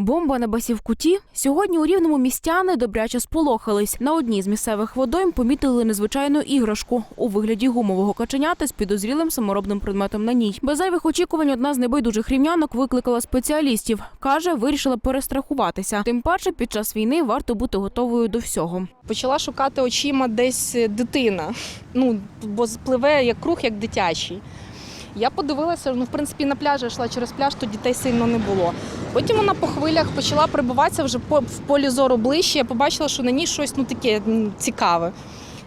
Бомба на Басівкуті. Сьогодні у рівному містяни добряче сполохались. На одній з місцевих водойм помітили незвичайну іграшку у вигляді гумового каченята з підозрілим саморобним предметом на ній. Без зайвих очікувань одна з небайдужих рівнянок викликала спеціалістів. каже, вирішила перестрахуватися. Тим паче, під час війни варто бути готовою до всього. Почала шукати очима десь дитина. Ну, бо спливе як круг, як дитячий. Я подивилася, ну, в принципі, на пляжі йшла через пляж, то дітей сильно не було. Потім вона по хвилях почала прибуватися вже в полі зору ближче. Я побачила, що на ній щось ну, таке цікаве.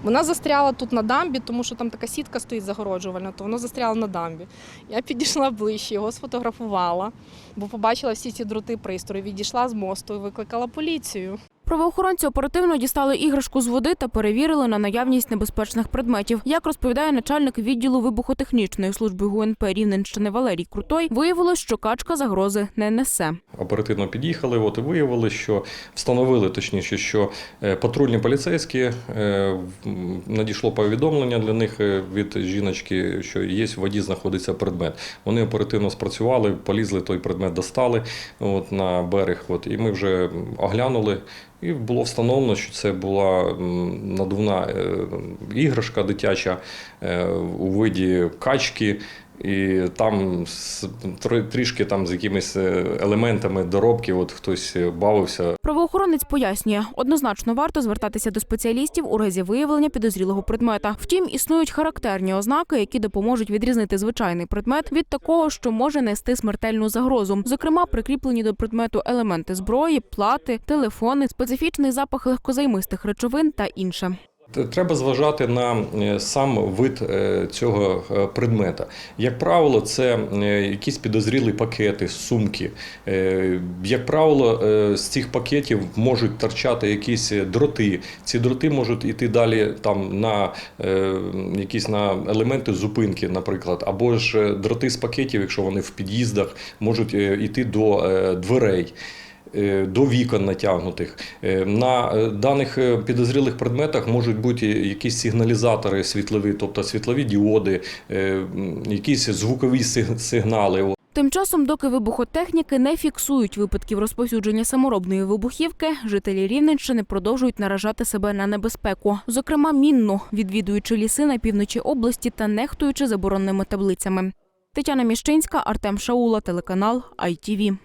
Вона застряла тут на дамбі, тому що там така сітка стоїть загороджувальна, то воно застряло на дамбі. Я підійшла ближче, його сфотографувала, бо побачила всі ці дроти пристрої, відійшла з мосту і викликала поліцію. Правоохоронці оперативно дістали іграшку з води та перевірили на наявність небезпечних предметів. Як розповідає начальник відділу вибухотехнічної служби ГУНП Рівненщини Валерій Крутой, виявилось, що качка загрози не несе. Оперативно під'їхали, от і виявили, що встановили точніше, що е, патрульні поліцейські е, надійшло повідомлення для них е, від жіночки, що є в воді знаходиться предмет. Вони оперативно спрацювали, полізли той предмет, достали от, на берег. От, і ми вже оглянули. І було встановлено, що це була надувна е, іграшка дитяча е, у виді качки. І там трішки там з якимись е, елементами доробки, от хтось е, бавився. Правоохоронець пояснює, однозначно варто звертатися до спеціалістів у разі виявлення підозрілого предмета. Втім, існують характерні ознаки, які допоможуть відрізнити звичайний предмет від такого, що може нести смертельну загрозу. Зокрема, прикріплені до предмету елементи зброї, плати, телефони, специфічний запах легкозаймистих речовин та інше. Треба зважати на е, сам вид е, цього е, предмета. Як правило, це якісь підозрілі пакети, сумки. Як правило, з цих пакетів можуть торчати якісь дроти. Ці дроти можуть іти далі там на якісь на елементи зупинки, наприклад, або ж дроти з пакетів, якщо вони в під'їздах, можуть іти до дверей. Е, До вікон натягнутих Е, на е, даних підозрілих предметах можуть бути якісь сигналізатори світлові, тобто світлові діоди, якісь звукові сигнали. Тим часом, доки вибухотехніки не фіксують випадків розповсюдження саморобної вибухівки, жителі Рівненщини продовжують наражати себе на небезпеку, зокрема мінну, відвідуючи ліси на півночі області та нехтуючи забороненими таблицями. Тетяна Міщинська, Артем Шаула, телеканал ITV.